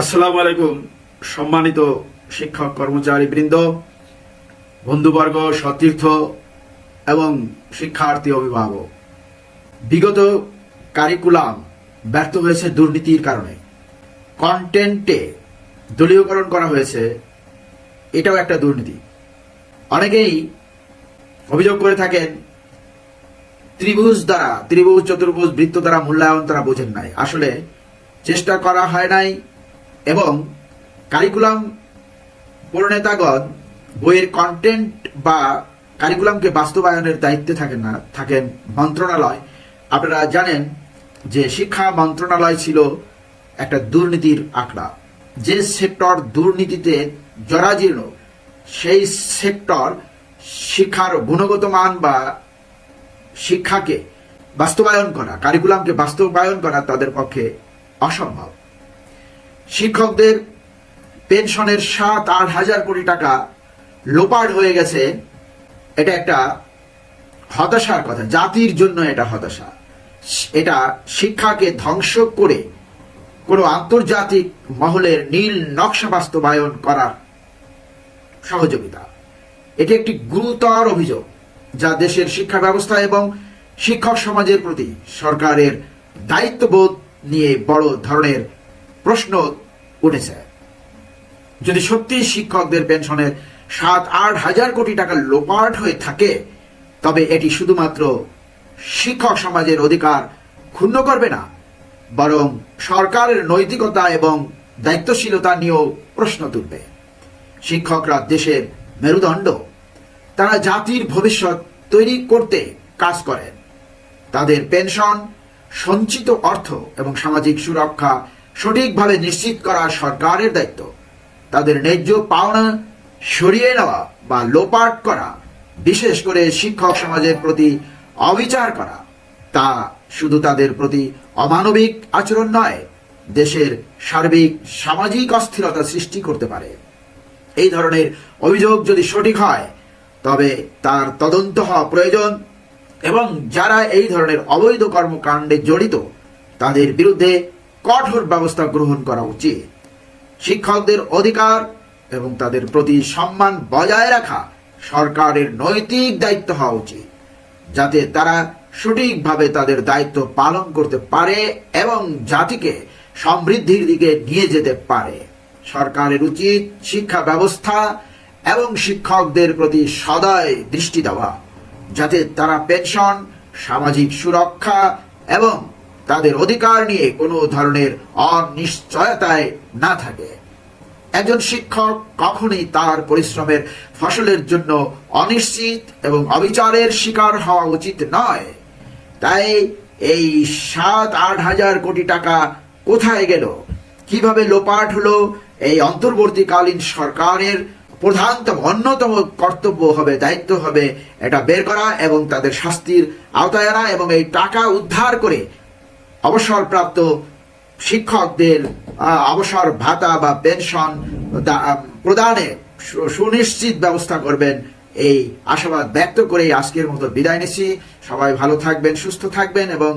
আসসালামু আলাইকুম, সম্মানিত শিক্ষক কর্মচারী বৃন্দ, বন্ধুবর্গ, সতীর্থ এবং শিক্ষার্থী অভিভাবক। বিগত কারিকুলাম ব্যর্থ হয়েছে দুর্নীতির কারণে। কন্টেন্টে দলীয়করণ করা হয়েছে, এটাও একটা দুর্নীতি। অনেকেই অভিযোগ করে থাকেন, ত্রিভুজ দ্বারা, ত্রিভুজ, চতুর্ভুজ, বৃত্ত দ্বারা মূল্যায়ন তারা বোঝেন নাই। আসলে চেষ্টা করা হয় নাই এবং কারিকুলাম প্রণেতাগণ বইয়ের কন্টেন্ট বা কারিকুলামকে বাস্তবায়নের দায়িত্বে থাকেন না, থাকেন মন্ত্রণালয়। আপনারা জানেন যে শিক্ষা মন্ত্রণালয় ছিল একটা দুর্নীতির আঁকড়া যে সেক্টর দুর্নীতিতে জরাজীর্ণ, সেই সেক্টর শিক্ষার গুণগত মান বা শিক্ষাকে বাস্তবায়ন করা কারিকুলামকে বাস্তবায়ন করা তাদের পক্ষে অসম্ভব। শিক্ষকদের পেনশনের সাত, আট হাজার কোটি টাকা লোপাট হয়ে গেছে। এটা একটা হতাশার কথা। জাতির জন্য এটা হতাশা। এটা শিক্ষাকে ধ্বংস করে কোনো আন্তর্জাতিক মহলের নীল নকশা বাস্তবায়ন করার সহযোগিতা। এটি একটি গুরুতর অভিযোগ যা দেশের শিক্ষা ব্যবস্থা এবং শিক্ষক সমাজের প্রতি সরকারের দায়িত্ববোধ নিয়ে বড় ধরনের প্রশ্ন উঠেছে। যদি সত্যি শিক্ষকদের পেনশনের সাত আট হাজার কোটি টাকা লোপাট হয়ে থাকে, তবে এটি শুধুমাত্র শিক্ষক সমাজের অধিকার ক্ষুণ্ণ করবে না, বরং সরকারের নৈতিকতা এবং দায়িত্বশীলতা নিয়েও প্রশ্ন তুলবে। শিক্ষকরা দেশের মেরুদণ্ড। তারা জাতির ভবিষ্যৎ তৈরি করতে কাজ করেন। তাদের পেনশন, সঞ্চিত অর্থ এবং সামাজিক সুরক্ষা সঠিকভাবে নিশ্চিত করা সরকারের দায়িত্ব। তাদের ন্যায্য পাওনা সরিয়ে নেওয়া বা লোপাট করা, বিশেষ করে শিক্ষক সমাজের প্রতি অবিচার করা, তা শুধু তাদের প্রতি অমানবিক আচরণ নয়, দেশের সার্বিক সামাজিক অস্থিরতা সৃষ্টি করতে পারে। এই ধরনের অভিযোগ যদি সঠিক হয়, তবে তার তদন্ত হওয়া প্রয়োজন এবং যারা এই ধরনের অবৈধ কর্মকাণ্ডে জড়িত, তাদের বিরুদ্ধে কঠোর ব্যবস্থা গ্রহণ করা উচিত। শিক্ষকদের অধিকার এবং তাদের প্রতি সম্মান বজায় রাখা সরকারের নৈতিক দায়িত্ব হওয়া উচিত, যাতে তারা সঠিকভাবে তাদের দায়িত্ব পালন করতে পারে এবং জাতিকে সমৃদ্ধির দিকে নিয়ে যেতে পারে। সরকারের উচিত শিক্ষা ব্যবস্থা এবং শিক্ষকদের প্রতি সদয় দৃষ্টি দেওয়া, যাতে তারা পেনশন, সামাজিক সুরক্ষা এবং তাদের অধিকার নিয়ে কোনো ধরনের অনিশ্চয়তায় না থাকে। একজন শিক্ষক কখনোই তার পরিশ্রমের ফসলের জন্য অনিশ্চিত এবং অবিচারের শিকার হওয়া উচিত নয়। তাই এই সাত আট হাজার কোটি টাকা কোথায় গেল? কীভাবে লোপাট হলো? এই অন্তর্বর্তীকালীন সরকারের প্রধানতম, অন্যতম কর্তব্য হবে, দায়িত্ব হবে এটা বের করা এবং তাদের শাস্তির আওতায় আনা এবং এই টাকা উদ্ধার করে অবসরপ্রাপ্ত শিক্ষকদের অবসর ভাতা বা পেনশন প্রদানে সুনিশ্চিত ব্যবস্থা করবেন। এই আশাবাদ ব্যক্ত করে আজকের মতো বিদায় নিচ্ছি। সবাই ভালো থাকবেন, সুস্থ থাকবেন এবং